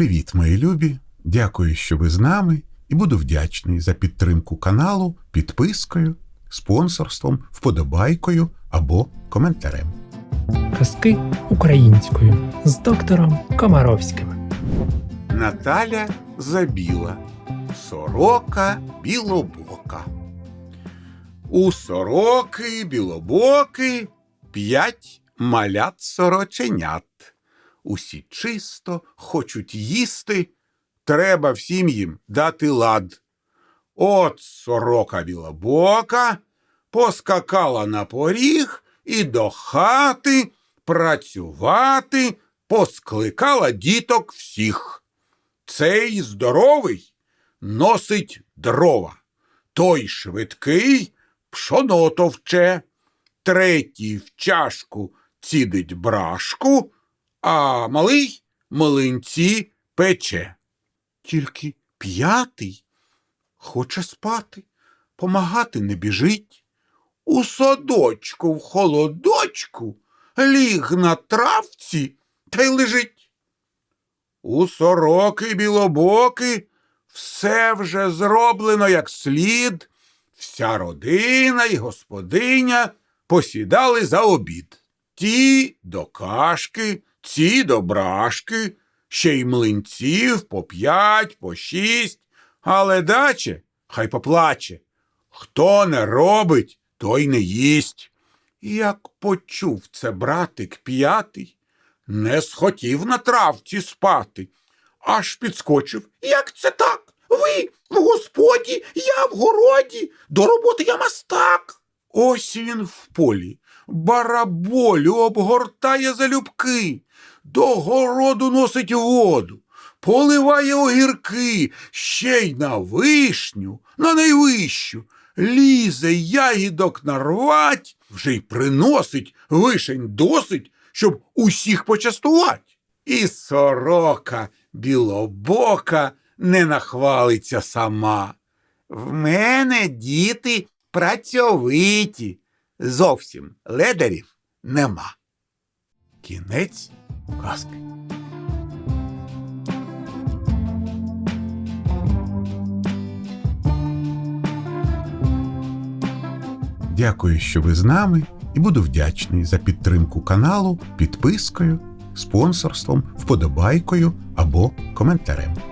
Привіт, мої любі! Дякую, що ви з нами, і буду вдячний за підтримку каналу підпискою, спонсорством, вподобайкою або коментарем. Казки українською з доктором Комаровським. Наталя Забіла, сорока білобока. У сороки білобоки п'ять малят сороченят. Усі чисто хочуть їсти, треба всім їм дати лад. От сорока білобока поскакала на поріг і до хати працювати поскликала діток всіх. Цей здоровий носить дрова, той швидкий пшоно товче, третій в чашку цідить брашку, а малий млинці пече. Тільки п'ятий хоче спати, помагати не біжить. У садочку, в холодочку ліг на травці та й лежить. У сороки білобоки все вже зроблено як слід, вся родина і господиня посідали за обід. Ті до кашки, ці до брашки, ще й млинців по п'ять, по шість, але даче хай поплаче. Хто не робить, той не їсть. Як почув це братик п'ятий, не схотів на травці спати, аж підскочив. Як це так? Ви в господі, я в городі, до роботи я мастак. Ось він в полі, бараболю обгортає залюбки, до городу носить воду, поливає огірки, ще й на вишню, на найвищу, лізе ягідок нарвать, вже й приносить вишень досить, щоб усіх почастувати. І сорока білобока не нахвалиться сама. В мене діти працьовиті, зовсім ледарів нема. Кінець казки. Дякую, що ви з нами, і буду вдячний за підтримку каналу підпискою, спонсорством, вподобайкою або коментарем.